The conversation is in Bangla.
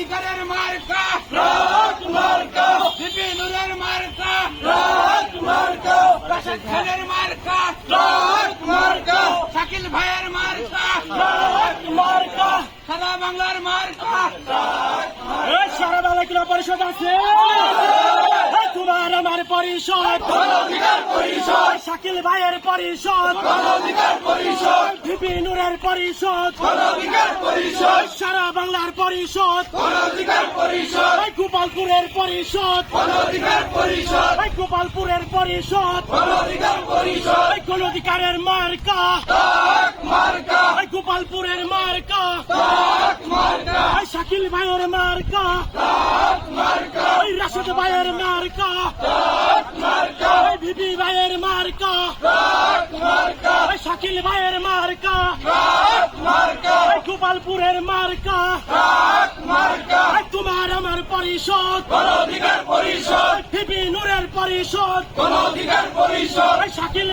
অধিকারের মার্কা। মার্কা। বিপি মার্কা। রাত মার্কা। রাশেদ খানের মার্কা। রাত মার্কা। শাকিল ভাইয়ের মার্কা। রাত মার্কা। সাদা বাংলার মার্কা। সারা বেলা কিনা পরিষদ আছে। তোমার আমার পরিষদ। পরিষদ। শাকিল ভাইয়ের পরিষদ। অধিকার পরিষদ বিপিনুরের পরিষদ। অধিকার পরিষদ। সারা বাংলার পরিষদ। অধিকার পরিষদ। গোপালপুরের পরিষদ। অধিকার পরিষদ। গোপালপুরের পরিষদ। অধিকার পরিষদ। কোন অধিকারের মার্কা। মার্কা। গোপালপুরের মার্কা। মার্কা। শাকিল ভাইয়ের মার্কা। মার্কা। রাশেদ ভাইয়ের মার্কা। মার্কা। ভিপি ভাইয়ের মার্কা। শাকিল ভাইয়ের মার্কা। মার্কা। গোপালপুরের মার্কা। মার্কা। তোমার আমার পরিষদ। অধিকার পরিষদ? নুরের পরিষদ। অধিকার পরিষদ? শাকিল